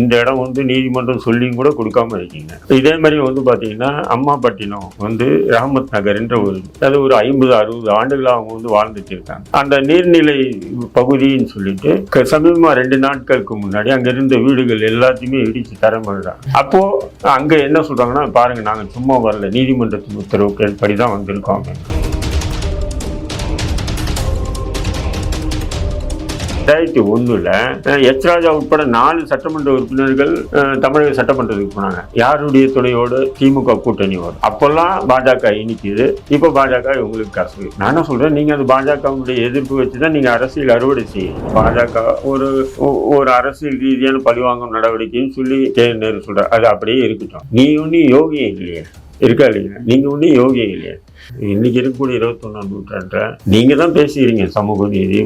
இந்த இடம் வந்து நீதிமன்றம் சொல்லியும் கூட கொடுக்காம இருக்கீங்க. இதே மாதிரி வந்து பார்த்தீங்கன்னா அம்மாப்பட்டினம் வந்து ரஹமத் நகர்ன்ற ஒரு அது ஒரு ஐம்பது அறுபது ஆண்டுகளாக அவங்க வந்து வாழ்ந்துட்டு இருக்காங்க. அந்த நீர்நிலை பகுதின்னு சொல்லிட்டு சமீபமாக ரெண்டு நாட்களுக்கு முன்னாடி அங்கே இருந்த வீடுகள் எல்லாத்தையுமே இடிச்சு தரமிடுறாங்க அப்போ அங்கே என்ன சொல்கிறாங்கன்னா பாருங்கள் நாங்கள் சும்மா வரல. நீதிமன்றத்தின் உத்தரவுக்கு படிதான் வந்திருக்கோம் அப்படின்னு. ரெண்டாயிரத்தி ஒன்றில் அஹ், எச் ராஜா உட்பட நாலு சட்டமன்ற உறுப்பினர்கள் தமிழக சட்டமன்றத்துக்கு போனாங்க. யாருடைய துணையோடு? திமுக கூட்டணியோடு அப்போல்லாம் பாஜக இனிக்குது இப்போ பாஜக இவங்களுக்கு கசு நான் என்ன சொல்கிறேன் நீங்கள் அது பாஜகவுடைய எதிர்ப்பு வச்சு தான் நீங்கள் அரசியல் அறுவடை செய்யணும். பாஜக ஒரு ஒரு அரசியல் ரீதியான பழிவாங்கும் நடவடிக்கைன்னு சொல்லி தேர்ந்தேர் சொல்கிறார் அது அப்படியே இருக்கட்டும். நீ ஒன்றும் யோகியம் இல்லையே. இருக்கா இல்லையா? நீங்கள் ஒன்றும் யோகியம் இல்லையா. இன்னைக்கு இருக்கக்கூடிய இருபத்தொன்னாம் நூற்றாண்டுல நீங்கள் தான் பேசுகிறீங்க சமூக நீதி.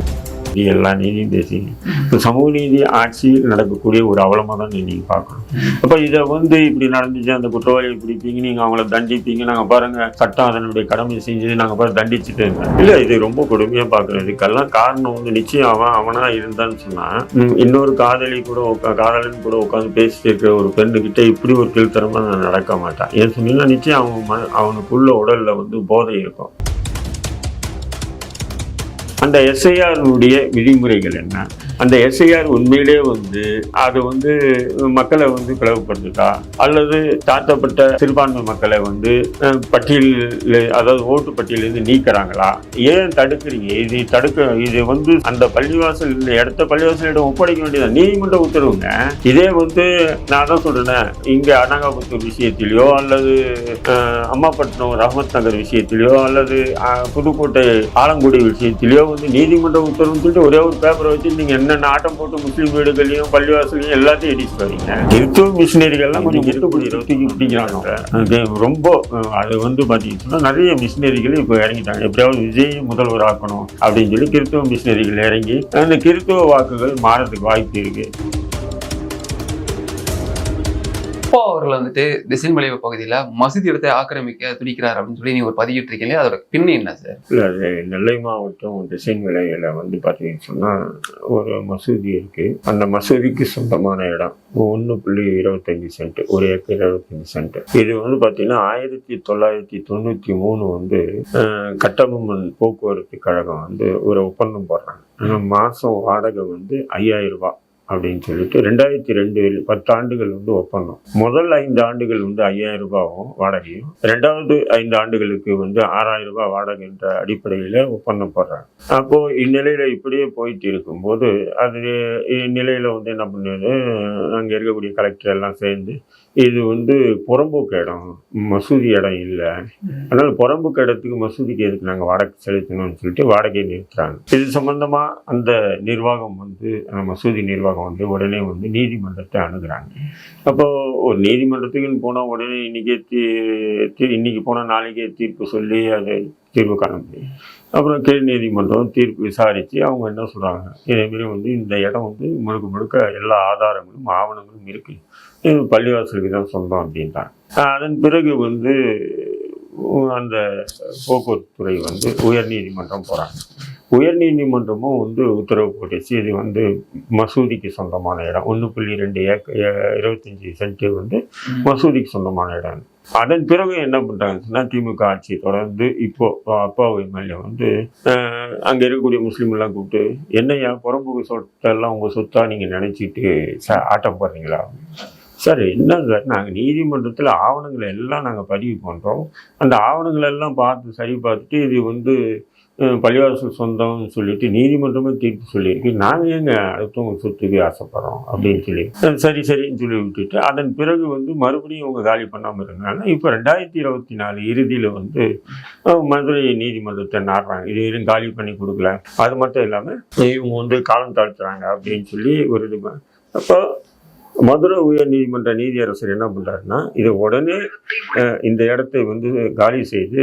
நீதி எல்லா நீதியும் பேசி. இப்போ சமூக நீதி ஆட்சியில் நடக்கக்கூடிய ஒரு அவலமாக தான் நீங்கள் பார்க்கணும். அப்போ இதை வந்து இப்படி நடந்துச்சு அந்த குற்றவாளியை பிடிப்பீங்க நீங்கள் அவங்கள தண்டிப்பீங்க நாங்கள் பாருங்கள் சட்டம் அதனுடைய கடமை செஞ்சது நாங்கள் பாரு தண்டிச்சுட்டு. இருந்தோம் இல்லை இது ரொம்ப கொடுமையாக பார்க்குறோம் இதுக்கெல்லாம் காரணம் வந்து நிச்சயம் அவன் அவனாக இருந்தான்னு சொன்னால் இன்னொரு காதலி கூட உட்கா காதலன் கூட உட்காந்து பேசிட்டு இருக்கிற ஒரு பெண்ணுக்கிட்ட இப்படி ஒரு கீழ்த்தரமாக நான் நடக்க மாட்டான். ஏன் சொன்னீங்கன்னா நிச்சயம் அவன் அவனுக்குள்ள உடலில் வந்து போதை இருக்கும். அந்த எஸ்ஐஆருடைய விதிமுறைகள் என்ன? அந்த எஸ்ஐஆர் உண்மையிலே வந்து அது வந்து மக்களை வந்து பிளவுபடுத்துதா? அல்லது தாழ்த்தப்பட்ட சிறுபான்மை மக்களை வந்து பட்டியலில் அதாவது ஓட்டு பட்டியலிருந்து நீக்கிறாங்களா? ஏன் தடுக்கிறீங்க? இது தடுக்க இது வந்து அந்த பள்ளிவாசல் இடத்த பள்ளிவாசலிடம் ஒப்படைக்க வேண்டியது? நீதிமன்ற உத்தரவுங்க. இதே வந்து நான் தான் சொல்றேன் இங்க அனகாபுத்தூர் விஷயத்திலேயோ அல்லது அம்மாப்பட்டினம் ரஹமத் நகர் விஷயத்திலேயோ அல்லது புதுக்கோட்டை ஆலங்குடி விஷயத்திலேயோ வந்து நீதிமன்ற உத்தரவுன்னு சொல்லிட்டு ஒரே ஒரு பேப்பரை வச்சு நீங்க என்னென்ன ஆட்டம் போட்டு முஸ்லீம் வீடுகளையும் பள்ளிவாசலையும் எல்லாத்தையும் இடிச்சு வரீங்க கிறிஸ்துவ மிஷினரிகள்லாம் கொஞ்சம் இருட்டுப்படி தூக்கி பிடிக்கிறாங்க. ரொம்ப அது வந்து பார்த்தீங்கன்னா நிறைய மிஷினரிகள் இப்போ இறங்கிட்டாங்க. எப்படியாவது விஜய் முதல்வர் ஆக்கணும் அப்படின்னு சொல்லி கிறிஸ்துவ மிஷினரிகள் இறங்கி அந்த கிறிஸ்துவ வாக்குகள் மாறதுக்கு வாய்ப்பு இருக்கு. அப்பா அவர்கள் வந்துட்டு திசைமலை பகுதியில மசூதி இடத்தை ஆக்கிரமிக்க துடிக்கிறார் அப்படின்னு சொல்லி நீங்க ஒரு பதிவிட்டு அதோட பின்ன என்ன சார் இல்லை அது நெல்லை மாவட்டம் திசைன் விலையில் வந்து பார்த்தீங்கன்னு சொன்னால் ஒரு மசூதி இருக்குது அந்த மசூதிக்கு சொந்தமான இடம். ஒன்று புள்ளி இருபத்தஞ்சி சென்ட் ஒரு ஏக்கர் இருபத்தஞ்சி சென்ட். இது வந்து பார்த்தீங்கன்னா ஆயிரத்தி தொள்ளாயிரத்தி தொண்ணூற்றி மூணு வந்து கட்டபொம்மன் போக்குவரத்து கழகம் வந்து ஒரு ஒப்பந்தம் போடுறாங்க. மாதம் வாடகை வந்து ஐயாயிரம் ரூபாய். அப்படின்னு சொல்லிட்டு ரெண்டாயிரத்தி ரெண்டு பத்து ஆண்டுகள் வந்து ஒப்பந்தம். முதல் ஐந்து ஆண்டுகள் வந்து ஐயாயிரம் ரூபாயும் வாடகையும் ரெண்டாவது ஐந்து ஆண்டுகளுக்கு வந்து ஆறாயிரம் ரூபாய் வாடகை என்ற அடிப்படையில் ஒப்பந்தம் போடுறாங்க. அப்போ இந்நிலையில இப்படியே போயிட்டு இருக்கும்போது அது இந்நிலையில வந்து என்ன பண்ணுது? அங்கே இருக்கக்கூடிய கலெக்டர் எல்லாம் சேர்ந்து இது வந்து புறம்போக்கு இடம். மசூதி இடம் இல்லை. அதனால புறம்போக்கு இடத்துக்கு மசூதிக்கு எதுக்கு நாங்கள் வாடகை செலுத்தணும்னு சொல்லிட்டு வாடகையை நிறுத்துறாங்க. இது சம்பந்தமா அந்த நிர்வாகம் வந்து அந்த மசூதி நிர்வாகம் வந்து உடனே வந்து நீதிமன்றத்தை அணுகுறாங்க. அப்போ ஒரு நீதிமன்றத்துக்குன்னு போனால் உடனே இன்னைக்கே தீ தீ- இன்னைக்கு போனால் நாளைக்கே தீர்ப்பு சொல்லி அதை தீர்வு காண முடியும். அப்புறம் கீழ் நீதிமன்றம் தீர்ப்பு விசாரித்து அவங்க என்ன சொல்கிறாங்க இதேமாரி வந்து இந்த இடம் வந்து முழுக்க முழுக்க எல்லா ஆதாரங்களும் ஆவணங்களும் இருக்குது இது பள்ளிவாசலுக்கு தான் சொந்தம் அப்படின்றாங்க. அதன் பிறகு வந்து அந்த போக்குவரத்து துறை வந்து உயர் நீதிமன்றம் போகிறாங்க உயர் நீதிமன்றமும் வந்து உத்தரவு போட்டுச்சு. இது வந்து மசூதிக்கு சொந்தமான இடம். ஒன்று புள்ளி ரெண்டு ஏக்க இருபத்தஞ்சி சென்ட்டு வந்து மசூதிக்கு சொந்தமான இடம். அதன் பிறகு என்ன பண்ணுறாங்கன்னா திமுக ஆட்சி தொடர்ந்து இப்போ அப்பா எம்எல்ஏ வந்து அங்கே இருக்கக்கூடிய முஸ்லீம்லாம் கூப்பிட்டு என்னையா புறம்புக்கு சொத்தெல்லாம் உங்கள் சொத்தாக நீங்கள் நினச்சிட்டு ச- ஆட்டம் போடுறீங்களா? சார் என்ன சார் நாங்கள் நீதிமன்றத்தில் ஆவணங்களை எல்லாம் நாங்கள் பதிவு பண்ணுறோம் அந்த ஆவணங்களை எல்லாம் பார்த்து சரி பார்த்துட்டு இது வந்து பள்ளிவாசல் சொந்தம்னு சொல்லிட்டு நீதிமன்றமே தீர்ப்பு சொல்லியிருக்கு. நாங்கள் ஏங்க அடுத்தவங்க சொத்துக்கு ஆசைப்படுறோம் அப்படின்னு சொல்லி. சரி சரின்னு சொல்லி விட்டுட்டு அதன் பிறகு வந்து மறுபடியும் அவங்க காலி பண்ணாமல் இருந்தாங்க இப்போ ரெண்டாயிரத்தி இருபத்தி நாலு இறுதியில் வந்து மதுரை நீதிமன்றத்தை நாடுறாங்க. இது எதுவும் காலி பண்ணி கொடுக்கல. அது மட்டும் இல்லாமல் இவங்க வந்து காலம் தாழ்த்துறாங்க அப்படின்னு சொல்லி ஒரு இது அப்போ மதுரை உயர் நீதிமன்ற நீதியரசர் என்ன பண்றாருன்னா இதை உடனே இந்த இடத்தை வந்து காலி செய்து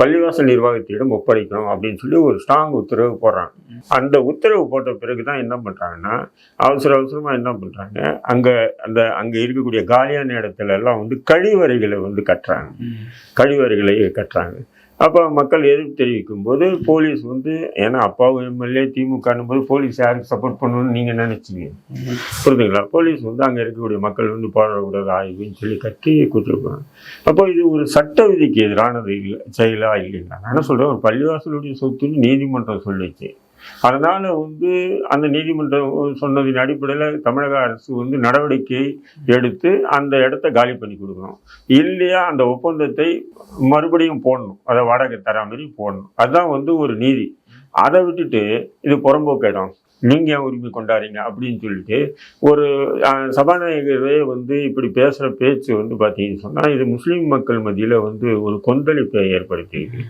பள்ளிவாசல் நிர்வாகத்திடம் ஒப்படைக்கணும் அப்படின்னு சொல்லி ஒரு ஸ்ட்ராங் உத்தரவு போடுறாங்க. அந்த உத்தரவு போட்ட பிறகு தான் என்ன பண்றாங்கன்னா அவசர அவசரமா என்ன பண்றாங்க அங்க அந்த அங்க இருக்கக்கூடிய காலியான இடத்துல எல்லாம் வந்து கழிவறைகளை வந்து கட்டுறாங்க. கழிவறைகளை கட்டுறாங்க. அப்போ மக்கள் எதிர்ப்பு தெரிவிக்கும் போது போலீஸ் வந்து ஏன்னா அப்பாவும் எம்எல்ஏ திமுகன்னும் போது போலீஸ் யாருக்கு சப்போர்ட் பண்ணணும்னு நீங்கள் நினைச்சீங்க. புரியுதுங்களா? போலீஸ் வந்து அங்கே இருக்கக்கூடிய மக்கள் வந்து போராடக்கூடாது ஆய்வுன்னு சொல்லி கட்டி கொடுத்துருப்பாங்க. அப்போ இது ஒரு சட்ட விதிக்கு எதிரானது இல்லை செயலா இல்லைங்களா நான் என்ன சொல்கிறேன் ஒரு பள்ளிவாசலுடைய சொத்துன்னு நீதிமன்றம் சொல்லிச்சு. அதனால் வந்து அந்த நீதிமன்றம் சொன்னதின் அடிப்படையில் தமிழக அரசு வந்து நடவடிக்கை எடுத்து அந்த இடத்த காலி பண்ணி கொடுக்கணும். இல்லையா அந்த ஒப்பந்தத்தை மறுபடியும் போடணும். அதை வாடகை தரா மாதிரி போடணும். அதுதான் வந்து ஒரு நீதி. அதை விட்டுட்டு இது புறம்போக்கு இடம். நீங்கள் ஏன் உரிமை கொண்டாடுறீங்க அப்படின்னு சொல்லிட்டு ஒரு சபாநாயகரே வந்து இப்படி பேசுகிற பேச்சு வந்து பார்த்தீங்கன்னு சொன்னால் இது முஸ்லீம் மக்கள் மத்தியில் வந்து ஒரு கொந்தளிப்பை ஏற்படுத்தியிருக்கு.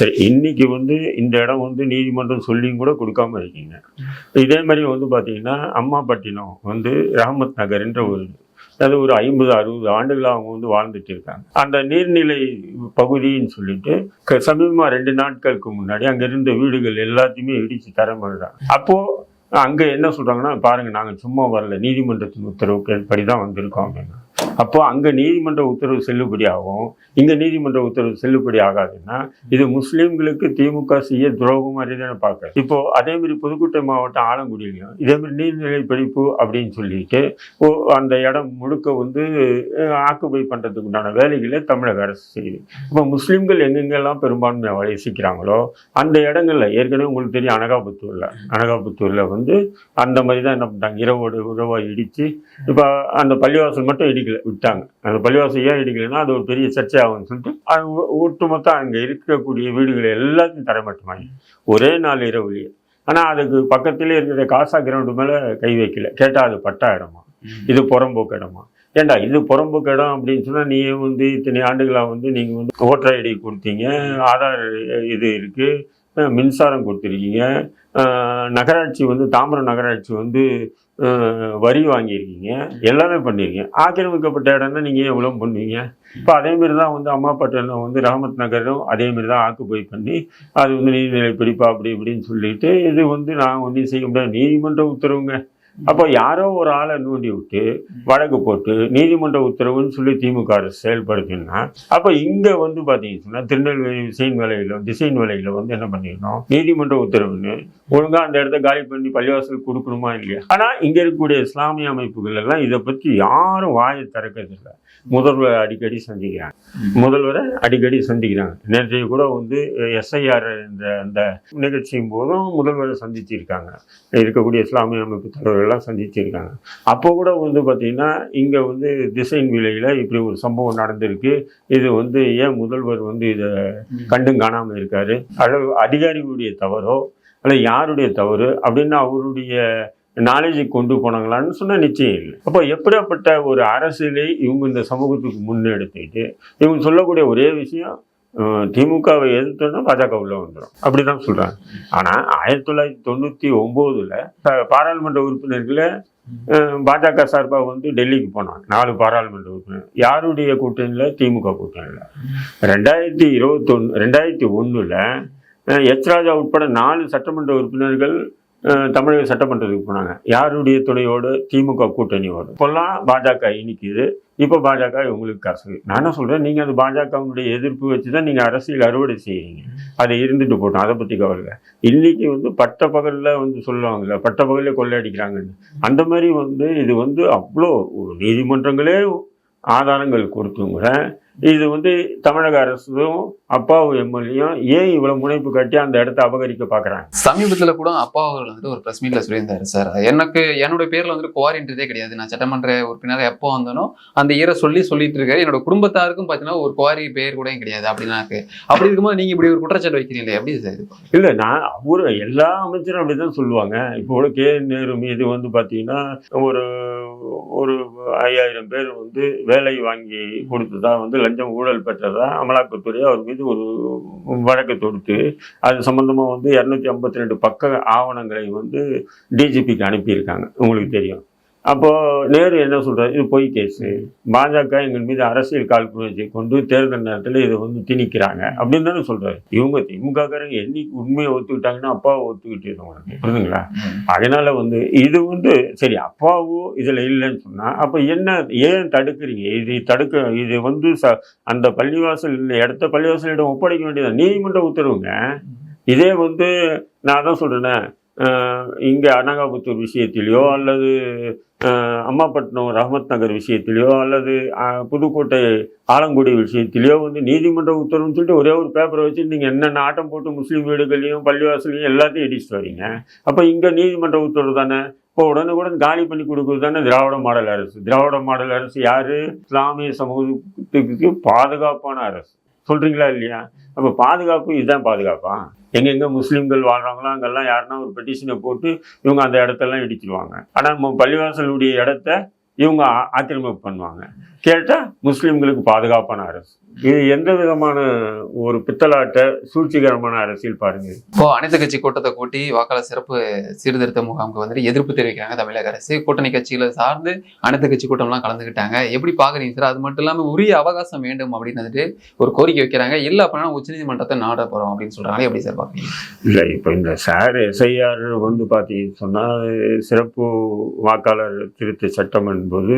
சரி இன்னைக்கு வந்து இந்த இடம் வந்து நீதிமன்றம் சொல்லியும் கூட கொடுக்காம இருக்கீங்க. இதே மாதிரி வந்து பார்த்தீங்கன்னா அம்மாப்பட்டினம் வந்து ரஹமத் நகர்ன்ற ஒரு அது ஒரு ஐம்பது அறுபது ஆண்டுகளாக அவங்க வந்து வாழ்ந்துட்டு இருக்காங்க. அந்த நீர்நிலை பகுதின்னு சொல்லிட்டு சமீபமாக ரெண்டு நாட்களுக்கு முன்னாடி அங்கே இருந்த வீடுகள் எல்லாத்தையுமே இடித்து தரம் பண்ணுறாங்க அப்போது அங்க என்ன சொல்றாங்கன்னா பாருங்க நாங்க சும்மா வரல. நீதிமன்றத்தின் உத்தரவுக்கு படி தான் வந்திருக்கோம் அப்படின்னா. அப்போ அங்கே நீதிமன்ற உத்தரவு செல்லுபடியாகும். இங்கே நீதிமன்ற உத்தரவு செல்லுபடி ஆகாதுன்னா இது முஸ்லீம்களுக்கு திமுக செய்ய துரோகம் மாதிரி தானே பார்க்க இப்போ அதேமாரி புதுக்கோட்டை மாவட்டம் ஆலங்குடியிலையும் இதேமாரி நீர்நிலை படிப்பு அப்படின்னு சொல்லிட்டு ஓ அந்த இடம் முழுக்க வந்து ஆக்குபை பண்ணுறதுக்குண்டான வேலைகளை தமிழக அரசு செய்யுது. இப்போ முஸ்லீம்கள் எங்கெங்கெல்லாம் பெரும்பான்மையை வசிக்கிறாங்களோ அந்த இடங்களில் ஏற்கனவே உங்களுக்கு தெரியும் அனகாபுத்தூரில். அனகாபுத்தூரில் வந்து அந்த மாதிரி தான் என்ன பண்ணிட்டாங்க இரவோடு உறவாக இடித்து இப்போ அந்த பள்ளிவாசல் மட்டும் இடிக்கலை. விட்டாங்க. அந்த பள்ளிவாசல் ஏன் இடிக்கலைன்னா அது ஒரு பெரிய சர்ச்சை ஆகும்னு சொல்லிட்டு அது ஒ- ஒட்டுமொத்தம் அங்கே இருக்கக்கூடிய வீடுகளை எல்லாத்தையும் தரமட்டமாகி ஒரே நாள் இரவுலேயே. ஆனால் அதுக்கு பக்கத்திலே இருக்கிற காசா கிரவுண்டு மேலே கை வைக்கல. கேட்டால் அது பட்டா இடமா இது புறம்போக்கு இடமா? ஏண்டா இது புறம்போக்கு இடம் அப்படின்னு சொன்னால் நீ வந்து இத்தனை ஆண்டுகளாக வந்து நீங்கள் வந்து ஓட்டர் ஐடி கொடுத்தீங்க ஆதார் இது இருக்குது மின்சாரம் கொடுத்துருக்கீங்க நகராட்சி வந்து தாம்பரம் நகராட்சி வந்து வரி வாங்கியிருக்கீங்க. எல்லாமே பண்ணியிருக்கீங்க. ஆக்கிரமிக்கப்பட்ட இடம்னா நீங்கள் ஏன் பண்ணுவீங்க? இப்போ அதேமாரி தான் வந்து அம்மாப்பட்டினம் வந்து ரஹமத் நகரும் அதேமாரி தான் ஆக்குப்பை பண்ணி அது வந்து நீதிநிலை பிடிப்பா அப்படி இப்படின்னு சொல்லிட்டு இது வந்து நான் ஒன்றும் செய்ய முடியாது. நீதிமன்ற உத்தரவுங்க. அப்போ யாரோ ஒரு ஆளை நூண்டி விட்டு வழக்கு போட்டு நீதிமன்ற உத்தரவுன்னு சொல்லி திமுக அரசு செயல்படுத்தினா அப்போ இங்கே வந்து பார்த்தீங்கன்னா திருநெல்வேலி டிசைன் வேலையில் டிசைன் வேலையில் வந்து என்ன பண்ணிடணும்? நீதிமன்ற உத்தரவுன்னு ஒழுங்காக அந்த இடத்த காலி பண்ணி பள்ளிவாசல் கொடுக்கணுமா இல்லையா? ஆனால் இங்கே இருக்கக்கூடிய இஸ்லாமிய அமைப்புகள் எல்லாம் இதை பற்றி யாரும் வாயை திறக்கிறதில்ல. முதல்வர் அடிக்கடி சந்திக்கிறாங்க. முதல்வரை அடிக்கடி சந்திக்கிறாங்க. நேற்றைய கூட வந்து எஸ்ஐஆர் என்ற அந்த நிகழ்ச்சியும் போதும் முதல்வரை சந்திச்சிருக்காங்க. இருக்கக்கூடிய இஸ்லாமிய அமைப்பு தலைவர்கள்லாம் சந்திச்சிருக்காங்க. அப்போ கூட வந்து பார்த்திங்கன்னா இங்கே வந்து டிசைன் விலையில் இப்படி ஒரு சம்பவம் நடந்திருக்கு. இது வந்து ஏன் முதல்வர் வந்து இதை கண்டும் காணாமல் இருக்காரு? அல்லது அதிகாரிகளுடைய தவறோ அல்லது யாருடைய தவறு? அப்படின்னு அவருடைய நாலேஜை கொண்டு போனாங்களான்னு சொன்னால் நிச்சயம் இல்லை. அப்போ எப்படியாப்பட்ட ஒரு அரசியலை இவங்க இந்த சமூகத்துக்கு முன்னெடுத்துக்கிட்டு இவங்க சொல்லக்கூடிய ஒரே விஷயம் திமுகவை எதிர்த்தோன்னா பாஜக உள்ள வந்துடும் அப்படி தான் சொல்கிறாங்க ஆனால் ஆயிரத்தி தொள்ளாயிரத்தி தொண்ணூற்றி ஒம்போதில் பாராளுமன்ற உறுப்பினர்களை பாஜக சார்பாக வந்து டெல்லிக்கு போனாங்க. நாலு பாராளுமன்ற உறுப்பினர். யாருடைய கூட்டணியில் திமுக கூட்டணியில் ரெண்டாயிரத்தி இருபத்தொன்று ரெண்டாயிரத்தி ஒன்றில் எச் ராஜா உட்பட நாலு சட்டமன்ற உறுப்பினர்கள் தமிழக சட்டமன்றத்துக்கு போனாங்க. யாருடைய துணையோடு? திமுக கூட்டணியோடு. இப்போல்லாம் பாஜக இனிக்குது இப்போ பாஜக இவங்களுக்கு கசகு நான் என்ன சொல்கிறேன் நீங்கள் அது பாஜகவுடைய எதிர்ப்பு வச்சு தான் நீங்கள் அரசியல் அறுவடை செய்கிறீங்க அதை இருந்துட்டு போட்டோம். அதை பற்றி கவலை இன்றைக்கி வந்து பட்ட பகலில் வந்து சொல்லுவாங்கல்ல பட்ட பகலில் கொள்ளையடிக்கிறாங்கன்னு. அந்த மாதிரி வந்து இது வந்து அவ்வளோ ஒரு நீதிமன்றங்களே ஆதாரங்கள் கொடுத்துங்கிற இது வந்து தமிழக அரசும் அப்பாவும் எம்எல்ஏயும் ஏன் இவ்வளவு முனைப்பு கட்டி அந்த இடத்த அபகரிக்க பார்க்குறாங்க சமீபத்துல கூட அப்பா அவர்கள் வந்துட்டு ஒரு பிரஸ் மீட்ல சொல்லியிருந்தாரு சார். எனக்கு என்னோட பேர்ல வந்துட்டு குவாரின்றதே கிடையாது. நான் சட்டமன்ற உறுப்பினர் எப்போ வந்தனோ அந்த இயரை சொல்லி சொல்லிட்டு இருக்காரு. என்னோட குடும்பத்தாருக்கும் பாத்தீங்கன்னா ஒரு குவாரி பேர் கூட கிடையாது. அப்படின்னா இருக்கு. அப்படி இருக்கும்போது நீங்க இப்படி ஒரு குற்றச்சாட்டு வைக்கிறீங்களே எப்படி சார்? இல்லை நான் ஒரு எல்லா அமைச்சரும் அப்படி தான் சொல்லுவாங்க. இப்போ கே நேரு மீது வந்து பார்த்தீங்கன்னா ஒரு ஒரு ஐயாயிரம் பேர் வந்து வேலை வாங்கி கொடுத்ததா வந்து லஞ்சம் ஊழல் பெற்றதாக அமலாக்கத்துறை அவர் மீது ஒரு வழக்கு தொடுத்து அது சம்பந்தமாக வந்து இரநூத்தி ஐம்பத்தி ரெண்டு பக்க ஆவணங்களை வந்து டிஜிபிக்கு அனுப்பியிருக்காங்க. உங்களுக்கு தெரியும். அப்போது நேரு என்ன சொல்கிறார் இது பொய் கேஸு. பாஜக எங்கள் மீது அரசியல் காழ்ப்புணர்ச்சியை கொண்டு தேர்தல் நேரத்தில் இதை வந்து திணிக்கிறாங்க அப்படின்னு தானே சொல்கிறாரு இவங்க திமுகக்காரங்க என்னைக்கு உண்மையை ஒத்துக்கிட்டாங்கன்னா அப்பாவை ஒத்துக்கிட்டு உங்களுக்கு புரியுதுங்களா அதனால் வந்து இது வந்து சரி அப்பாவோ இதில் இல்லைன்னு சொன்னால் அப்போ என்ன ஏன் தடுக்கிறீங்க? இது தடுக்க இது வந்து ச அந்த பள்ளிவாசல் இடத்த பள்ளிவாசலிடம் ஒப்படைக்க வேண்டியது? நீதிமன்ற உத்தரவுங்க. இதே வந்து நான் தான் சொல்கிறேன்னே இங்கே அனகாபுத்தூர் விஷயத்திலேயோ அல்லது அம்மாப்பட்டினம் ரஹமத் நகர் விஷயத்திலேயோ அல்லது புதுக்கோட்டை ஆலங்குடி விஷயத்திலேயோ வந்து நீதிமன்ற உத்தரவுன்னு சொல்லிட்டு ஒரே ஒரு பேப்பரை வச்சு நீங்கள் என்னென்ன ஆட்டம் போட்டு முஸ்லீம் வீடுகளையும் பள்ளிவாசலையும் எல்லாத்தையும் இடிச்சிட்டு வரீங்க அப்போ இங்கே நீதிமன்ற உத்தரவு தானே? இப்போ உடனுக்குடன் காலி பண்ணி கொடுக்குறது தானே திராவிட மாடல் அரசு. திராவிட மாடல் அரசு யார்? இஸ்லாமிய சமூகத்துக்கு பாதுகாப்பான அரசு. சொல்கிறீங்களா இல்லையா? அப்போ பாதுகாப்பு இதுதான் பாதுகாப்பா? எங்கெங்கே முஸ்லீம்கள் வாழ்கிறாங்களோ அங்கெல்லாம் யாருன்னா ஒரு பெட்டிஷனை போட்டு இவங்க அந்த இடத்தெல்லாம் இடிச்சிடுவாங்க ஆனால் பள்ளிவாசலுடைய இடத்த இவங்க ஆக்கிரமிப்பு பண்ணுவாங்க. கேட்டால் முஸ்லீம்களுக்கு பாதுகாப்பான அரசு. இது எந்த விதமான ஒரு பித்தலாட்ட சூழ்ச்சிகரமான அரசியல் பாருங்க. இப்போ அனைத்து கட்சி கூட்டத்தை கூட்டி வாக்காளர் சிறப்பு சீர்திருத்த முகாமுக்கு வந்துட்டு எதிர்ப்பு தெரிவிக்கிறாங்க தமிழக அரசு. கூட்டணி கட்சிகளை சார்ந்து அனைத்து கட்சி கூட்டம்லாம் கலந்துக்கிட்டாங்க. எப்படி பாக்குறீங்க சார்? அது மட்டும் இல்லாம உரிய அவகாசம் வேண்டும் அப்படின்னு வந்துட்டு ஒரு கோரிக்கை வைக்கிறாங்க. இல்ல அப்படின்னா உச்சநீதிமன்றத்தை நாட போறோம் அப்படின்னு சொல்றாங்க. எப்படி சார் பாக்குறீங்க இல்லை இப்போ இந்த சார் எஸ்ஐஆர் வந்து பார்த்தீங்கன்னு சொன்னால் சிறப்பு வாக்காளர் திருத்த சட்டம் என்பது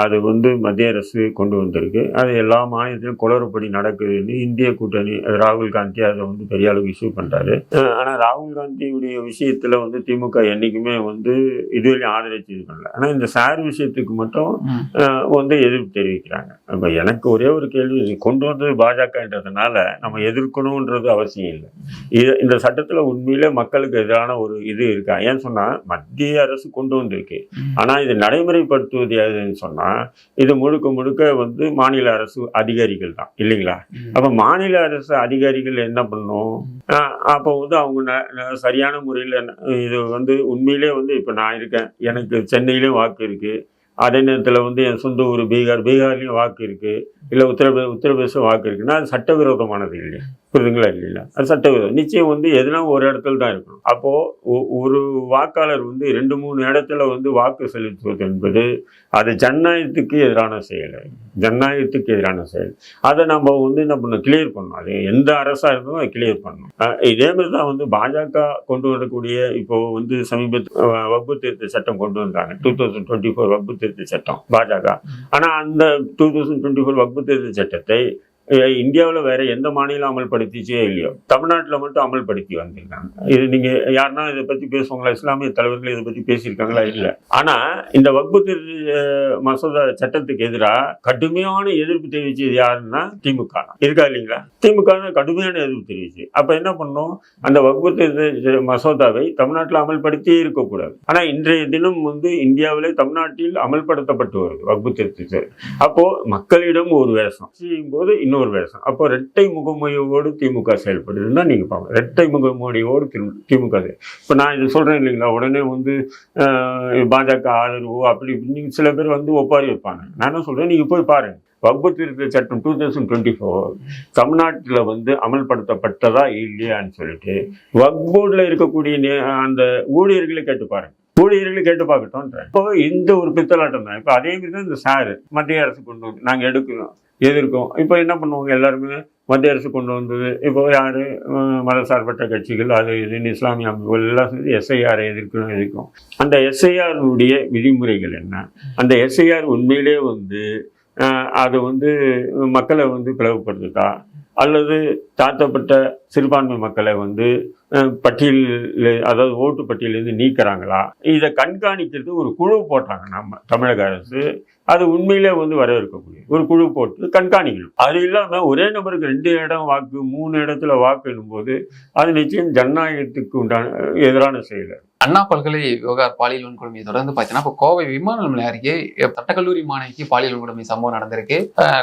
அது வந்து மத்திய அரசு கொண்டு வந்திருக்கு. அது எல்லா மாநிலத்திலும் குளறுபடி நடக்குதுன்னு இந்திய கூட்டணி ராகுல் காந்தி அதை வந்து பெரிய அளவுக்கு இஷ்யூ பண்ணுறாரு ஆனால் ராகுல் காந்தியுடைய விஷயத்தில் வந்து திமுக என்றைக்குமே வந்து இதுவரையும் ஆதரிச்சு இது பண்ணல ஆனால் இந்த சார் விஷயத்துக்கு மட்டும் வந்து எதிர்ப்பு தெரிவிக்கிறாங்க. இப்போ எனக்கு ஒரே ஒரு கேள்வி கொண்டு வந்தது பாஜகன்றதுனால நம்ம எதிர்க்கணுன்றது அவசியம் இல்லை. இது இந்த சட்டத்தில் உண்மையிலே மக்களுக்கு எதிரான ஒரு இது இருக்கா? ஏன்னு சொன்னால் மத்திய அரசு கொண்டு வந்திருக்கு. ஆனால் இது எதுன்னு சொன்னால் இது முழுக்க முழுக்க வந்து மாநில அரசு அதிகாரிகள் தான் இல்லைங்களா. அப்போ மாநில அரசு அதிகாரிகள் என்ன பண்ணும்? அப்போ வந்து அவங்க சரியான முறையில் இது வந்து உண்மையிலே வந்து இப்போ நான் இருக்கேன் எனக்கு சென்னையிலேயும் வாக்கு இருக்கு. அதே நேரத்தில் வந்து என் சொந்த ஊர் பீகார் பீகார்லேயும் வாக்கு இருக்குது இல்லை உத்தரப்பிர உத்தரப்பிரதேசம் வாக்கு இருக்குன்னா அது சட்டவிரோதமானது இல்லையா? புரியுதுங்களா இல்லைங்களா? அது சட்டவிரோதம். நிச்சயம் வந்து எதுனா ஒரு இடத்துல தான் இருக்கணும். அப்போது ஒரு வாக்காளர் வந்து ரெண்டு மூணு இடத்துல வந்து வாக்கு செலுத்துவது என்பது அது ஜனநாயகத்துக்கு எதிரான செயல். ஜனநாயகத்துக்கு எதிரான செயல். அதை நம்ம வந்து என்ன பண்ணணும்? கிளியர் பண்ணணும். அது எந்த அரசாக இருந்தாலும் அதை கிளியர் பண்ணணும். இதே மாதிரி தான் வந்து பாஜக கொண்டு வரக்கூடிய இப்போது வந்து சமீபத்து வகுப்பு திருத்த சட்டம் கொண்டு வந்தாங்க. டூ தௌசண்ட் டுவெண்ட்டி ஃபோர் வகுப்பு திருத்த சட்டம் பாஜக. ஆனால் அந்த டூ தௌசண்ட் டுவெண்ட்டி ஃபோர் வகுப்பு திருத்த சட்டத்தை இந்தியாவில் வேற எந்த மாநிலம் அமல்படுத்திச்சே இல்லையோ. தமிழ்நாட்டில் மட்டும் அமல்படுத்தி வந்திருக்காங்க. இது நீங்கள் யாருன்னா இதை பற்றி பேசுவாங்களா? இஸ்லாமிய தலைவர்கள் இதை பற்றி பேசியிருக்காங்களா? இல்லை. ஆனால் இந்த வகுப்பு மசோதா சட்டத்துக்கு எதிராக கடுமையான எதிர்ப்பு தெரிவிச்சது யாருன்னா திமுக. தான். இருக்கா இல்லைங்களா? திமுக கடுமையான எதிர்ப்பு தெரிவிச்சு. அப்போ என்ன பண்ணோம் அந்த வகுப்பு திருத்த மசோதாவை தமிழ்நாட்டில் அமல்படுத்தியே இருக்கக்கூடாது. ஆனால் இன்றைய தினம் வந்து இந்தியாவிலே தமிழ்நாட்டில் அமல்படுத்தப்பட்டு வருது வகுப்பு திருத்தத்தை அப்போ மக்களிடம் ஒரு வேஷம். செய்யும் போது இன்னொரு வேஷம் அப்போ ரெட்டை முகமொழியோடு திமுக செயல்படுதுன்னு தான் நீங்க பாருங்க ரெட்டை முகமொழியோடு திமுக இப்போ நான் இது சொல்றேன் இல்லைங்களா? உடனே வந்து ஆஹ், பாஜக ஆதரவு அப்படி இப்படின்னு சில பேர் வந்து ஒப்பாரி வைப்பாங்க. நான் என்ன சொல்றேன்? நீங்க போய் பாருங்க. வகுப்பு திருத்த சட்டம் டூ தௌசண்ட் டுவெண்ட்டி ஃபோர் தமிழ்நாட்டில் வந்து அமல்படுத்தப்பட்டதா இல்லையான்னு சொல்லிட்டு வக் போர்டில் இருக்கக்கூடிய நே- அந்த ஊழியர்களை கேட்டு பாருங்க. ஊழியர்களை கேட்டு பார்க்கட்டோன்ற இப்போ இந்த ஒரு பித்தலாட்டம் தான். இப்போ அதே மாதிரி தான் இந்த சாரு மத்திய அரசு கொண்டு வந்து நாங்கள் எடுக்கிறோம் எதிர்க்கும். இப்போ என்ன பண்ணுவாங்க எல்லாருமே? மத்திய அரசு கொண்டு வந்தது. இப்போ யார்? மதசார்பற்ற கட்சிகள் அது இதுன்னு இஸ்லாமிய அமைப்புகள் எல்லாம் சேர்ந்து எஸ்ஐஆரை எதிர்க்கணும் எதிர்க்கும் அந்த எஸ்ஐஆருடைய விதிமுறைகள் என்ன? அந்த எஸ்ஐஆர் உண்மையிலே வந்து அது வந்து மக்களை வந்து பிளவுபடுத்துதா? அல்லது தாழ்த்தப்பட்ட சிறுபான்மை மக்களை வந்து பட்டியலில் அதாவது ஓட்டு பட்டியலிருந்து நீக்குறாங்களா? இதை கண்காணிக்கிறது ஒரு குழு போட்டாங்க நம்ம தமிழக அரசு. அது உண்மையிலே வந்து வரவேற்கக்கூடிய ஒரு குழு போட்டு கண்காணிக்கணும். அது இல்லாமல் ஒரே நபருக்கு ரெண்டு இடம் வாக்கு மூணு இடத்துல வாக்கு போது அது நிச்சயம் ஜனநாயகத்துக்கு உண்டான எதிரான செயல் அண்ணா பல்கலை விவகார பாலியல் வன்கொடுமையை தொடர்ந்து பார்த்தீங்கன்னா இப்போ கோவை விமான நிலையம் அருகே சட்டக்கல்லூரி மாணவிக்கு பாலியல் வன்கொடுமை சம்பவம் நடந்திருக்கு.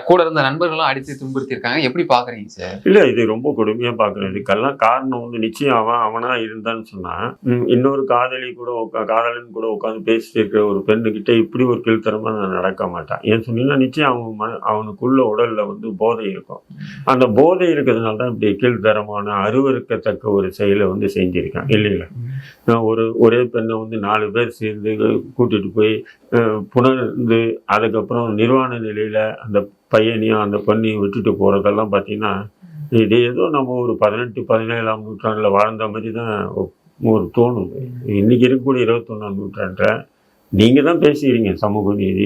கூட இருந்த நண்பர்களும் அடித்து துன்புறுத்தியிருக்காங்க. எப்படி பாக்குறீங்க சார்? இல்லை இது ரொம்ப கொடுமையாக பார்க்குறது இதுக்கெல்லாம் காரணம் வந்து நிச்சயம் அவன் அவனா இருந்தான்னு சொன்னான். இன்னொரு காதலி கூட உக்கா- காதலன் கூட உட்காந்து பேசிட்டு இருக்கிற ஒரு பெண்ணுகிட்ட இப்படி ஒரு கீழ்த்தரமா நான் நடக்க மாட்டான். ஏன் சொன்னீங்கன்னா நிச்சயம் அவன் மன அவனுக்குள்ள உடல்ல வந்து போதை இருக்கும். அந்த போதை இருக்கிறதுனால தான் இப்படி கீழ்த்தரமான அருவருக்கத்தக்க ஒரு செயலை வந்து செஞ்சிருக்கான். இல்லைங்களா? நான் ஒரு ஒரே பெண்ணை வந்து நாலு பேர் சேர்ந்து கூட்டிட்டு போய் புணர்ந்து அதுக்கப்புறம் நிர்வாண நிலையில அந்த பையனையும் அந்த பொண்ணையும் விட்டுட்டு போறதெல்லாம் பார்த்தீங்கன்னா இது ஏதோ நம்ம ஒரு பதினெட்டு பதினேழாம் நூற்றாண்டில் வாழ்ந்த மாதிரி தான் ஒரு தோணும். இன்றைக்கி இருக்கக்கூடிய இருபத்தொன்னாம் நூற்றாண்டில் நீங்கள் தான் பேசுகிறீங்க. சமூக நீதி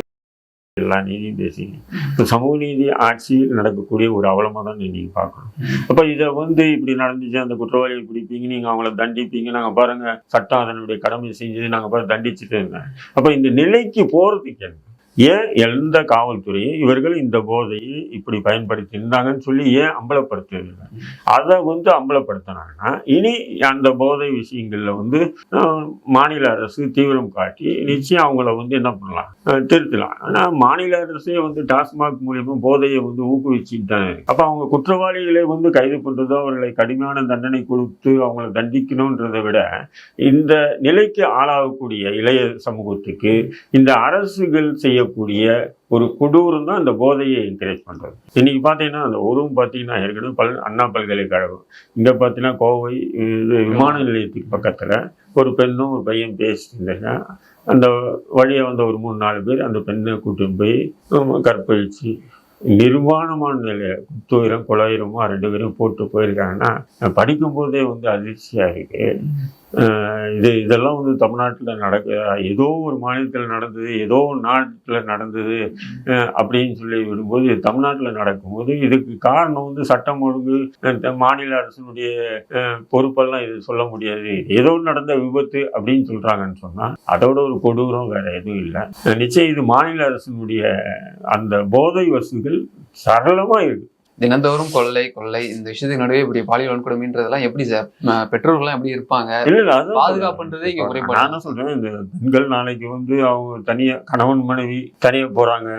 எல்லா நீதியும் பேசுகிறீங்க. இப்போ சமூக நீதி ஆட்சியில் நடக்கக்கூடிய ஒரு அவலமாக தான் நீங்கள் பார்க்கணும். அப்போ இதை வந்து இப்படி நடந்துச்சு அந்த குற்றவாளியை பிடிப்பீங்க நீங்கள் அவங்கள தண்டிப்பீங்க நாங்கள் பாருங்கள் சட்டம் அதனுடைய கடமை செஞ்சது நாங்கள் பாருங்கள் தண்டிச்சுட்டு இருந்தேன். அப்போ இந்த நிலைக்கு போகிறதுக்கு என்ன? ஏன் எந்த காவல்துறையும் இவர்கள் இந்த போதையை இப்படி பயன்படுத்தி இருந்தாங்கன்னு சொல்லி ஏன் அம்பலப்படுத்துறது அதை வந்து அம்பலப்படுத்தினாங்கன்னா இனி அந்த போதை விஷயங்கள்ல வந்து மாநில அரசு தீவிரம் காட்டி நிச்சயம் அவங்கள வந்து என்ன பண்ணலாம்? திருத்தலாம். ஆனா மாநில அரசே வந்து டாஸ்மாக் மூலியமா போதையை வந்து ஊக்குவிச்சுட்டு தான் அப்போ அவங்க குற்றவாளிகளை வந்து கைது பண்ணுறதோ அவர்களை கடுமையான தண்டனை கொடுத்து அவங்கள தண்டிக்கணுன்றதை விட இந்த நிலைக்கு ஆளாகக்கூடிய இளைய சமூகத்துக்கு இந்த அரசுகள் செய்ய செய்யக்கூடிய ஒரு கொடூரம் தான் இந்த போதையை என்கரேஜ் பண்றது. இன்னைக்கு பார்த்தீங்கன்னா அந்த உருவம் பார்த்தீங்கன்னா ஏற்கனவே பல் அண்ணா பல்கலைக்கழகம். இங்கே பார்த்தீங்கன்னா கோவை இது விமான நிலையத்துக்கு பக்கத்தில் ஒரு பெண்ணும் ஒரு பையன் பேசிட்டு இருந்தாங்க. அந்த வழியை வந்த ஒரு மூணு நாலு பேர் அந்த பெண்ணை கூட்டிட்டு போய் கற்பழிச்சு நிர்வாணமான நிலையில குத்துயிரம் குலாயிரமோ ரெண்டு பேரும் போட்டு போயிருக்காங்கன்னா படிக்கும்போதே வந்து அதிர்ச்சியாக இருக்குது இது இதெல்லாம் வந்து தமிழ்நாட்டில் நடக்க ஏதோ ஒரு மாநிலத்தில் நடந்தது ஏதோ ஒரு நாட்டில் நடந்தது அப்படின்னு சொல்லி விடும்போது தமிழ்நாட்டில் நடக்கும்போது இதுக்கு காரணம் வந்து சட்டம் ஒழுங்கு மாநில அரசினுடைய பொறுப்பெல்லாம் இது சொல்ல முடியாது. ஏதோ நடந்த விபத்து அப்படின்னு சொல்கிறாங்கன்னு சொன்னால் அதோட ஒரு கொடூரம் வேற எதுவும் இல்லை. நிச்சயம் இது மாநில அரசினுடைய அந்த போதை வசதிகள் சரளமாக இருக்குது தினந்தோறும் கொள்ளை கொள்ளை இந்த விஷயத்துக்கு நடுவே இப்படி பாலியல் வன்கொடுமைன்றதெல்லாம் எப்படி சார் பெற்றோர்கள்லாம் எப்படி இருப்பாங்க பாதுகாப்புன்றதே இங்க. குறைபாடு. நான் என்ன சொல்றேன் இந்த பெண்கள் நாளைக்கு வந்து அவங்க தனியா கணவன் மனைவி தனியா போறாங்க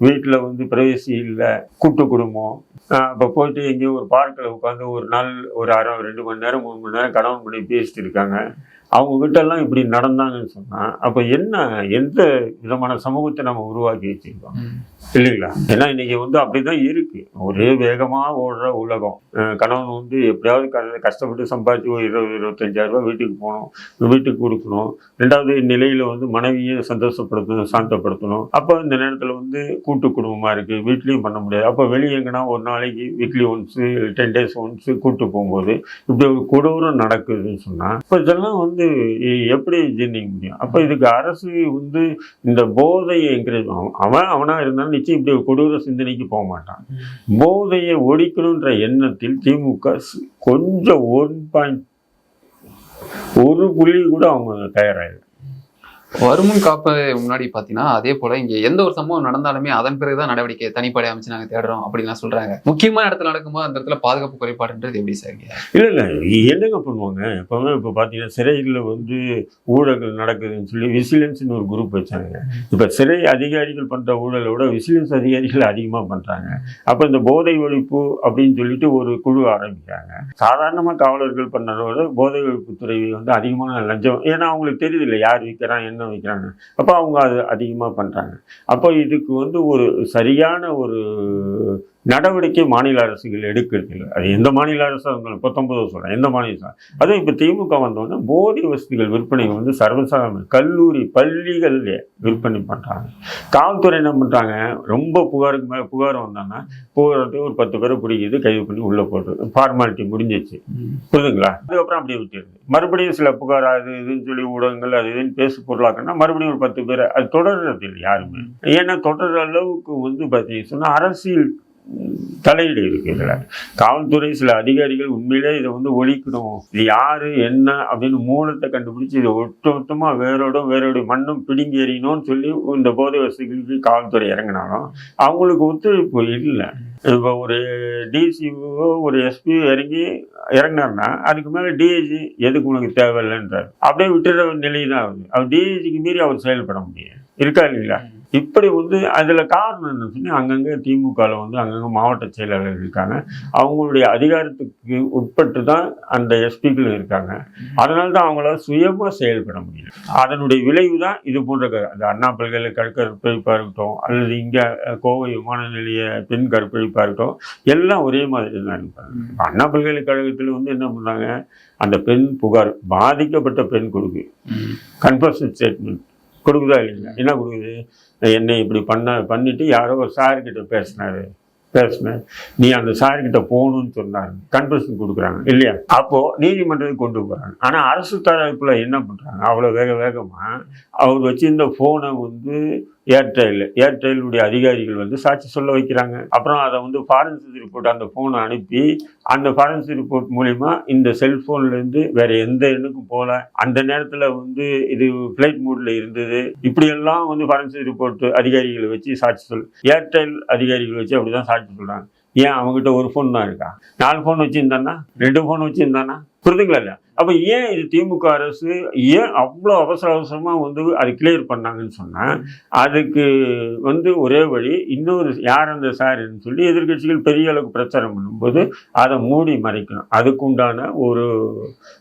வீட்டுல வந்து பிரைவசி இல்லை கூட்டு குடும்பம் அப்ப போயிட்டு எங்கேயோ ஒரு பார்க்கில் உட்காந்து ஒரு நாள் ஒரு அரை ரெண்டு மணி நேரம் மூணு மணி நேரம் கணவன் மனைவி பேசிட்டு இருக்காங்க அவங்க கிட்ட எல்லாம் இப்படி நடந்தாங்கன்னு சொன்னா அப்ப என்ன எந்த விதமான சமூகத்தை நம்ம உருவாக்கி வச்சிருக்கோம். இல்லைங்களா? ஏன்னா இன்னைக்கு வந்து அப்படிதான் இருக்கு. ஒரே வேகமா ஓடுற உலகம். கணவன் வந்து எப்படியாவது க- கஷ்டப்பட்டு சம்பாதிச்சு ஒரு இருபது இருபத்தஞ்சாயிரம் ரூபாய் வீட்டுக்கு போகணும். வீட்டுக்கு கொடுக்கணும். ரெண்டாவது நிலையில வந்து மனைவியை சந்தோஷப்படுத்தணும் சாந்தப்படுத்தணும். அப்போ இந்த நேரத்தில் வந்து கூட்டு குடும்பமா இருக்கு. வீட்லயும் பண்ண முடியாது. அப்போ வெளியே எங்கன்னா ஒரு நாளைக்கு weekly once ten days once கூட்டு போகும்போது இப்படி ஒரு கொடூரம் நடக்குதுன்னு சொன்னா இப்போ இதெல்லாம் வந்து எப்படி ஜீர்ணிக்க முடியும்? அப்போ இதுக்கு அரசு வந்து இந்த போதையை என்கரேஜ் அவன் அவனா இருந்தாலும் நிச்சயம் இப்படி கொடூர சிந்தனைக்கு போக மாட்டான். போதையை ஒழிக்கணுன்ற எண்ணத்தில் திமுக கொஞ்சம் ஒன் பாயிண்ட் ஒரு புள்ளி கூட அவங்க தயாராக வருமுன் காப்பது முன்னாடி பாத்தீங்கன்னா அதே போல இங்க எந்த ஒரு சம்பவம் நடந்தாலுமே அதன் பிறகுதான் நடவடிக்கை தனிப்படை அமைச்சு நாங்க தேடுறோம் அப்படின்லாம் சொல்றாங்க. முக்கியமான இடத்துல நடக்கும்போது அந்த இடத்துல பாதுகாப்பு குறைபாடுன்றது எப்படி சார்? இல்லை இல்லை. என்னங்க பண்ணுவாங்க? எப்பவுமே இப்போ பார்த்தீங்கன்னா சிறைகளில் வந்து ஊழல்கள் நடக்குதுன்னு சொல்லி விசிலன்ஸ்னு ஒரு குரூப் வச்சாங்க. இப்போ சிறை அதிகாரிகள் பண்ணுற ஊழலை விட விசிலன்ஸ் அதிகாரிகள் அதிகமாக பண்ணுறாங்க அப்போ இந்த போதை ஒழிப்பு அப்படின்னு சொல்லிட்டு ஒரு குழு ஆரம்பிக்கிறாங்க. சாதாரணமாக காவலர்கள் பண்ணதை விட போதை ஒழிப்புத்துறை வந்து அதிகமான லஞ்சம். ஏன்னா அவங்களுக்கு தெரியுது இல்லை யார் விற்கிறான் என்ன வைக்கிறாங்க. அப்போ அவங்க அது அதிகமாக பண்ணுறாங்க அப்போ இதுக்கு வந்து ஒரு சரியான ஒரு நடவடிக்கை மாநில அரசுகள் எடுக்கிறது இல்லை அது எந்த மாநில அரசாக இருந்தாலும் பத்தொன்பது சொல்கிறேன் எந்த மாநில அரசு? அதுவும் இப்போ திமுக வந்தோடனே போதை வசதிகள் விற்பனை வந்து சர்வசாதாரண கல்லூரி பள்ளிகளில் விற்பனை பண்ணுறாங்க காவல்துறை என்ன பண்ணுறாங்க ரொம்ப புகாருக்கு மேலே புகார் வந்தாங்கன்னா புகாரத்தை ஒரு பத்து பேரை பிடிக்குது கைது பண்ணி உள்ளே போடுறது. ஃபார்மாலிட்டி முடிஞ்சிச்சு புரியுதுங்களா? அதுக்கப்புறம் அப்படியே விட்டுருது மறுபடியும் சில புகார் அது இதுன்னு சொல்லி ஊடகங்கள் அது இதுன்னு பேசு பொருளாக்கன்னா மறுபடியும் ஒரு பத்து பேர் அது தொடர்றது இல்லை யாருமே. ஏன்னா தொடர்ற அளவுக்கு வந்து பார்த்தீங்கன்னா சொன்னால் அரசியல் தலையீடு இருக்கு காவல்துறை சில அதிகாரிகள் உண்மையிலே இதை வந்து ஒழிக்கணும். இது யாரு என்ன அப்படின்னு மூலத்தை கண்டுபிடிச்சு இதை ஒட்டு மொத்தமா வேறோட மண்ணும் பிடுங்கி எறியணும்னு சொல்லி இந்த போதை வசதிகளுக்கு காவல்துறை இறங்கினாலும் அவங்களுக்கு ஒத்துழைப்பு இல்லை. இப்போ ஒரு டிசிஓ ஒரு எஸ்பி இறங்கி இறங்கினார்னா அதுக்கு மேலே டிஐஜி எதுக்கு உனக்கு தேவையில்லைன்றார். அப்படியே விட்டுற நிலை தான் ஆகுது அவர் டிஐஜிக்கு மீறி அவர் செயல்பட முடியும். இருக்கா இல்லைங்களா? இப்படி வந்து அதில் காரணம் என்ன சொன்னா அங்கங்கே திமுகவில் வந்து அங்கங்கே மாவட்ட செயலாளர்கள் இருக்காங்க. அவங்களுடைய அதிகாரத்துக்கு உட்பட்டு தான் அந்த எஸ்பிக்கள் இருக்காங்க. அதனால தான் அவங்களால சுயமாக செயல்பட முடியல. அதனுடைய விளைவு தான் இது போன்ற அந்த அண்ணா பல்கலைக்கழக கற்பழிப்பாக இருக்கட்டும் அல்லது இங்கே கோவை விமான நிலைய பெண் கற்பழிப்பாக இருக்கட்டும் எல்லாம் ஒரே மாதிரி தான் இருப்பாங்க அண்ணா பல்கலைக்கழகத்தில் வந்து என்ன பண்ணாங்க அந்த பெண் புகார் பாதிக்கப்பட்ட பெண் கொடுக்கு. கன்ஃபர்ஷன் ஸ்டேட்மெண்ட் கொடுக்குதா இல்லைங்களா? என்ன கொடுக்குது? என்னை இப்படி பண்ண பண்ணிட்டு யாரோ ஒரு சார்கிட்ட பேசினாரு. பேசினேன் நீ அந்த சார்கிட்ட போகணும்னு சொன்னாங்க கன்ஃபர்ஷன் கொடுக்குறாங்க இல்லையா? அப்போ நீதிமன்றத்துக்கு கொண்டு போகிறாங்க ஆனால் அரசு தரப்பில் என்ன பண்ணுறாங்க அவ்வளோ வேக வேகமாக அவர் வச்சிருந்த ஃபோனை வந்து ஏர்டெல் ஏர்டெல்லுடைய அதிகாரிகள் வந்து சாட்சி சொல்ல வைக்கிறாங்க. அப்புறம் அதை வந்து ஃபாரன்சிக் ரிப்போர்ட் அந்த ஃபோனை அனுப்பி அந்த ஃபாரன்சிக் ரிப்போர்ட் மூலிமா இந்த செல்ஃபோன்லேருந்து வேற எந்த எண்ணுக்கும் போகல. அந்த நேரத்தில் வந்து இது ஃப்ளைட் மூடில் இருந்தது. இப்படியெல்லாம் வந்து ஃபாரன்சிக் ரிப்போர்ட் அதிகாரிகளை வச்சு சாட்சி சொல் ஏர்டெல் அதிகாரிகள் வச்சு அப்படி தான் சாட்சி சொல்கிறாங்க ஏன் அவங்ககிட்ட ஒரு ஃபோன் தான் இருக்கா? நாலு ஃபோன் வச்சுருந்தானா? ரெண்டு ஃபோன் வச்சுருந்தானா? புரிதுங்களா இல்லையா? அப்போ ஏன் இது திமுக அரசு ஏன் அவ்வளோ அவசர அவசரமாக வந்து அது கிளியர் பண்ணாங்கன்னு சொன்னால் அதுக்கு வந்து ஒரே வழி இன்னொரு யார் அந்த சார்ன்னு சொல்லி எதிர்க்கட்சிகள் பெரிய அளவுக்கு பிரச்சாரம் பண்ணும்போது அதை மூடி மறைக்கணும். அதுக்கு உண்டான ஒரு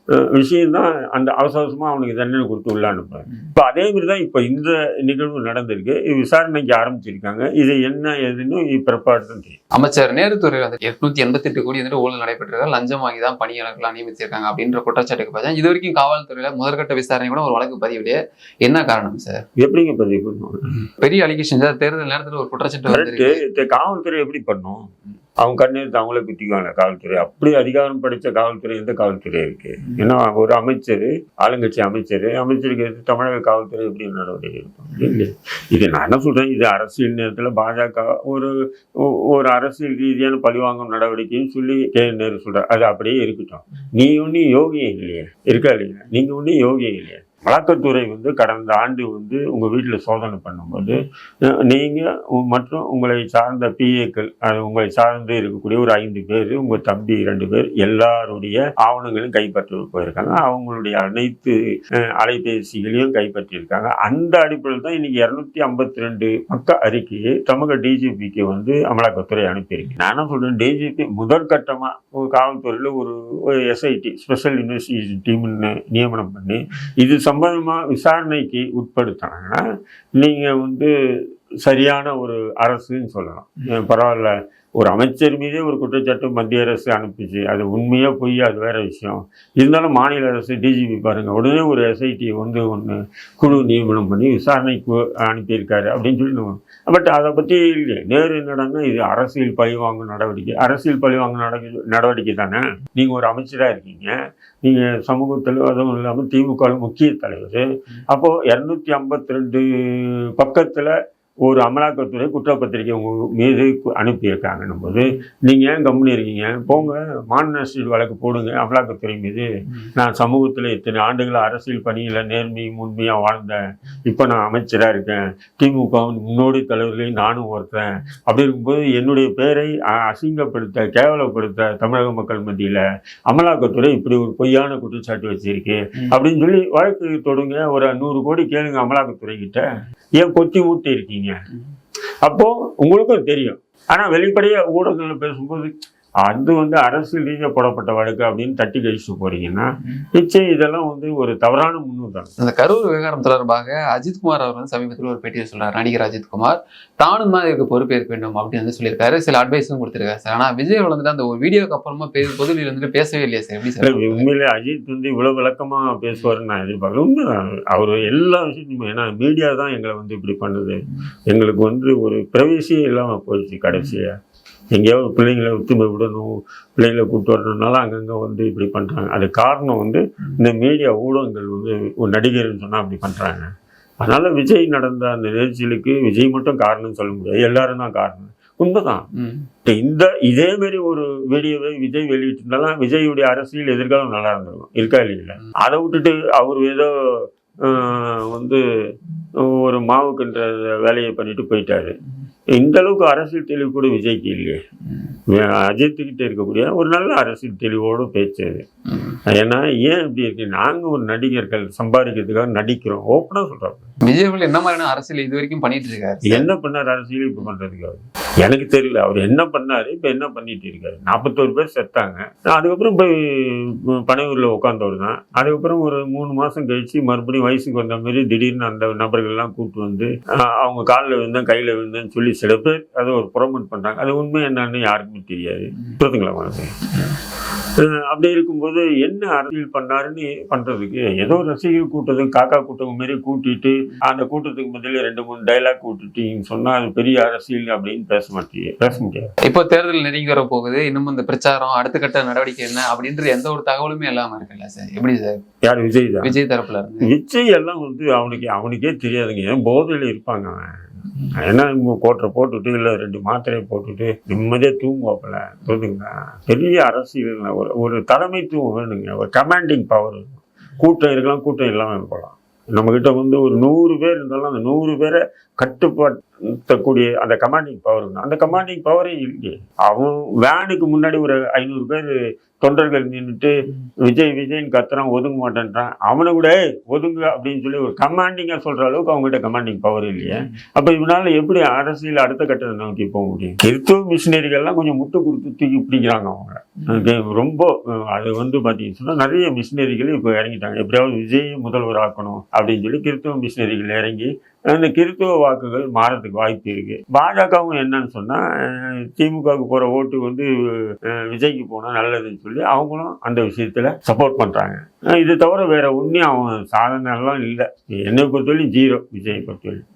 அஹ், விஷயம்தான் அந்த அவசர அவசரமாக அவனுக்கு தண்டனை கொடுத்து உள்ள அனுப்புறாங்க. இப்போ அதே மாதிரி தான் இப்போ இந்த நிகழ்வு நடந்திருக்கு. இது விசாரணைக்கு ஆரம்பிச்சிருக்காங்க. இது என்ன ஏதுன்னு பிற்பாடு தான் தெரியும். அமைச்சர் நேருத்துறை எட்நூத்தி எண்பத்தி எட்டு கோடி வந்துட்டு ஊழல் நடைபெற்றிருக்காங்க லஞ்சம் வாங்கி தான் பணியாளர்கள் நியமிச்சிருக்காங்க அப்படின்ற குற்றச்சாட்டுக்கு பார்த்தா இது வரைக்கும் காவல்துறையில முதற்கட்ட விசாரணை கூட ஒரு வழக்கு பதிவிலே என்ன காரணம் சார் எப்படிங்க பதிவு பெரிய அலிகேஷன் சார் தேர்தல் நேரத்துல ஒரு குற்றச்சாட்டு காவல்துறை எப்படி பண்ணும்? அவங்க கண்ணெடுத்து அவங்களே குத்திக்குவாங்க. காவல்துறை. அப்படி அதிகாரம் படைச்ச காவல்துறை எந்த காவல்துறை இருக்கு? ஏன்னா ஒரு அமைச்சர் ஆளுங்கட்சி அமைச்சர் அமைச்சருக்கு எதிர்த்து தமிழக காவல்துறை எப்படி நடவடிக்கை எடுப்பாங்க இது நான் என்ன சொல்றேன்? இது அரசியல் நேரத்தில் பாஜக ஒரு ஒரு அரசியல் ரீதியான பழிவாங்கும் நடவடிக்கைன்னு சொல்லி கே. நேரு சொல்றாரு. அது அப்படியே இருக்கட்டும். நீ ஒன்றும் யோகியம் இல்லையே? இருக்கா இல்லையா? நீங்க ஒன்றும் யோகியம் இல்லையே? வழக்கத்துறை வந்து கடந்த ஆண்டு வந்து உங்கள் வீட்டில் சோதனை பண்ணும்போது நீங்கள் மற்றும் உங்களை சார்ந்த பிஏக்கள் அது உங்களை சார்ந்து இருக்கக்கூடிய ஒரு ஐந்து பேர் உங்கள் தம்பி ரெண்டு பேர் எல்லாருடைய ஆவணங்களும் கைப்பற்ற போயிருக்காங்க. அவங்களுடைய அனைத்து அலைபேசிகளையும் கைப்பற்றியிருக்காங்க. அந்த அடிப்படையில் தான் இன்னைக்கு இரநூத்தி ஐம்பத்தி ரெண்டு பக்க அறிக்கையை தமிழக டிஜிபிக்கு வந்து அமலாக்கத்துறை அனுப்பியிருக்கு. நான் என்ன சொல்கிறேன் டிஜிபி முதற்கட்டமாக காவல்துறையில் ஒரு எஸ்ஐடி ஸ்பெஷல் இன்வெஸ்டிகேஷன் டீம்னு நியமனம் பண்ணி இது சம்பந்தமாக விசாரணைக்கு உட்படுத்தினாங்கன்னா நீங்கள் வந்து சரியான ஒரு அரசுன்னு சொல்லலாம். பரவாயில்ல. ஒரு அமைச்சர் மீதே ஒரு குற்றச்சாட்டு மத்திய அரசு அனுப்பிச்சு அது உண்மையா பொய்யா அது வேற விஷயம். இருந்தாலும் மாநில அரசு டிஜிபி பாருங்க உடனே ஒரு எஸ்ஐடி வந்து ஒன்று குழு நியமனம் பண்ணி விசாரணைக்கு அனுப்பியிருக்காரு அப்படின்னு சொல்லி பட் அதை பற்றி இல்லை நேரு என்னடான்னா இது அரசியல் பழிவாங்கும் நடவடிக்கை அரசியல் பழிவாங்கும் நடவடிக்கை நடவடிக்கை தானே? நீங்கள் ஒரு அமைச்சராக இருக்கீங்க. நீங்கள் சமூகத்தில் அதுவும் இல்லாமல் திமுக முக்கிய தலைவர். அப்போது இரநூத்தி ஐம்பத்தி ரெண்டு பக்கத்தில் ஒரு அமலாக்கத்துறை குற்றப்பத்திரிக்கை உங்க மீது அனுப்பியிருக்காங்கன்னும் போது நீங்கள் ஏன் கம்முனி இருக்கீங்க? போங்க மாநகராட்சி வழக்கு போடுங்க அமலாக்கத்துறை மீது. நான் சமூகத்தில் இத்தனை ஆண்டுகள் அரசியல் பணியில் நேர்மையும் உண்மையாக வாழ்ந்தேன் இப்போ நான் அமைச்சராக இருக்கேன். திமுக முன்னோடி தலைவர்களையும் நானும் ஒருத்தன். அப்படி இருக்கும்போது என்னுடைய அ- அசிங்கப்படுத்த கேவலப்படுத்த தமிழக மக்கள் மத்தியில் அமலாக்கத்துறை இப்படி ஒரு பொய்யான குற்றச்சாட்டு வச்சிருக்கு. அப்படின்னு சொல்லி வழக்கு தொடுங்க ஒரு நூறு கோடி கேளுங்க அமலாக்கத்துறை கிட்ட. ஏன் கொத்தி ஊட்டி இருக்கீங்க? அப்போ உங்களுக்கும் தெரியும். ஆனா வெளிப்படையா ஊடகங்கள்ல பேசும்போது அது வந்து அரசியல் ரீதியாக போடப்பட்ட வழக்கு அப்படின்னு தட்டி கழிச்சு போறீங்கன்னா நிச்சயம் இதெல்லாம் வந்து ஒரு தவறான முன்னுதாரணம். அந்த கரூர் விவகாரம் தொடர்பாக அஜித்குமார் அவர் வந்து சமீபத்தில் ஒரு பேட்டியில் சொல்றாரு. நடிகர் அஜித்குமார் தானும் தான் இதுக்கு பொறுப்பேற்க வேண்டும் அப்படின்னு வந்து சொல்லியிருக்காரு. சில அட்வைஸும் கொடுத்திருக்காரு சார். ஆனா விஜய் வந்துட்டு அந்த ஒரு வீடியோக்கு அப்புறமா பே பொதுவெளியில் வந்துட்டு பேசவே இல்லையா சார்? எப்படி சார்? உண்மையிலே அஜித் வந்து இவ்வளவு விளக்கமா பேசுவாருன்னு நான் எதிர்பார்க்கல. உண்மைதான். அவர் எல்லா விஷயத்தையும் ஏன்னா மீடியா தான் எங்களை வந்து இப்படி பண்ணுது. எங்களுக்கு வந்து ஒரு பிரவேசியே இல்லாம போயிடுச்சு கடைசியா. எங்கேயாவது பிள்ளைங்களை விட்டு போய் விடணும் பிள்ளைங்களை கூப்பிட்டு வரணும்னால அங்கங்க வந்து இப்படி பண்றாங்க. அது காரணம் வந்து இந்த மீடியா ஊடகங்கள் வந்து ஒரு நடிகர்னு சொன்னா அப்படி பண்றாங்க. அதனால விஜய் நடந்த அந்த நிகழ்ச்சிகளுக்கு விஜய் மட்டும் காரணம் சொல்ல முடியாது. எல்லாரும் தான் காரணம். உண்மைதான். இந்த இதே மாதிரி ஒரு வீடியோவை விஜய் வெளியிட்டிருந்தாலும் விஜயுடைய அரசியல் எதிர்காலம் நல்லா இருந்திருக்கும். இருக்கா இல்லைங்களா. அதை விட்டுட்டு அவர் ஏதோ வந்து ஒரு மாவுக்குன்ற வேலையை பண்ணிட்டு போயிட்டாரு. இந்த அளவுக்கு அரசியல் தெளிவு கூட விஜய்க்கு இல்லையே. அஜித்துக்கிட்ட இருக்கக்கூடிய ஒரு நல்ல அரசியல் தெளிவோடு பேச்சு அது. ஏன்னா ஏன் இப்படி இருக்கு? நாங்கள் ஒரு நடிகர்கள் சம்பாதிக்கிறதுக்காக நடிக்கிறோம். ஓப்பனாக சொல்கிறோம் விஜய் என்ன மாதிரியான அரசியல் இது வரைக்கும் பண்ணிட்டு இருக்காரு? என்ன பண்ணார்? அரசியல் இப்போ பண்ணுறதுக்காக எனக்கு தெரியல. அவர் என்ன பண்ணாரு? இப்போ என்ன பண்ணிட்டு இருக்காரு? நாற்பத்தோரு பேர் செத்தாங்க. அதுக்கப்புறம் போய் பனையூரில் உட்காந்தவர் தான். அதுக்கப்புறம் ஒரு மூணு மாதம் கழிச்சு மறுபடியும் வயசுக்கு வந்த மாதிரி திடீர்னு அந்த நபர்கள்லாம் கூப்பிட்டு வந்து அவங்க காலில் விழுந்தேன் கையில் விழுந்தேன்னு சொல்லி சில பேர் அதை ஒரு ப்ரொமோட் பண்ணுறாங்க அது உண்மை என்னன்னு யாருக்குமே தெரியாது. உங்களுக்கு அஹ் அப்படி இருக்கும்போது என்ன அரசியல் பண்ணாருன்னு பண்றதுக்கு ஏதோ ரசிகர் கூட்டத்தும் காக்கா கூட்டம் மாரி கூட்டிட்டு அந்த கூட்டத்துக்கு பதில ரெண்டு மூணு டைலாக் கூட்டிட்டீங்கன்னு சொன்னா அது பெரிய அரசியல் அப்படின்னு பேச மாட்டீங்க பேச முடியாது. இப்போ தேர்தல் நெருங்கி வர போகுது இன்னும் இந்த பிரச்சாரம் அடுத்த கட்ட நடவடிக்கை என்ன அப்படின்ற எந்த ஒரு தகவலுமே இல்லாம இருக்குல்ல சார்? எப்படி சார்? யார் விஜய் தான். விஜய் தரப்புல விஜய் எல்லாம் வந்து அவனுக்கு அவனுக்கே தெரியாதுங்க ஏன் போதையில இருப்பாங்க அவன்? ஏன்னா கோட்டை கோட்டரை போட்டுட்டு இல்லை ரெண்டு மாத்திரையை போட்டுட்டு நிம்மதியாக தூங்குவாப்பில். புரியுதுங்களா பெரிய அரசியல் ஒரு ஒரு தலைமைத்துவம் வேணுங்க. ஒரு கமாண்டிங் பவர் கூட்டம் இருக்கலாம் கூட்டம் இல்லாமல் போகலாம். நம்மக்கிட்ட வந்து ஒரு நூறு பேர் இருந்தாலும் அந்த நூறு பேரை கட்டுப்படுத்தக்கூடிய அந்த கமாண்டிங் பவர் அந்த கமாண்டிங் பவரே இல்லையே. அவன் வேனுக்கு முன்னாடி ஒரு ஐநூறு பேர் தொண்டர்கள் நின்றுட்டு விஜய் விஜய்னு கத்துறான் ஒதுங்க மாட்டேன்றான். அவனை கூட ஒதுங்க அப்படின்னு சொல்லி ஒரு கமாண்டிங்காக சொல்கிற அளவுக்கு அவங்ககிட்ட கமாண்டிங் பவர் இல்லையே. அப்போ இவனால எப்படி அரசியல் அடுத்த கட்டத்தை நோக்கி போக முடியும்? கிறிஸ்துவ மிஷினரிகள்லாம் கொஞ்சம் முட்டு கொடுத்து தூக்கி பிடிக்கிறாங்க அவங்க ரொம்ப அது வந்து பார்த்தீங்கன்னு சொன்னால் நிறைய மிஷினரிகள் இப்போ இறங்கிட்டாங்க. எப்படியாவது விஜய் முதல்வர் ஆக்கணும் அப்படின்னு சொல்லி கிறிஸ்துவ மிஷினரிகள் இறங்கி அந்த கிறித்துவ வாக்குகள் மாறதுக்கு வாய்ப்பு இருக்கு. பாஜகவும் என்னன்னு சொன்னா திமுகவுக்கு போற ஓட்டு வந்து விஜய்க்கு போனா நல்லதுன்னு சொல்லி அவங்களும் அந்த விஷயத்தில் சப்போர்ட் பண்ணுறாங்க இது தவிர வேறு ஒன்றும் அவன் சாதனை எல்லாம் இல்லை. என்னை பொறுத்தவரையும் ஜீரோ விஜய் பொறுத்தவரையும்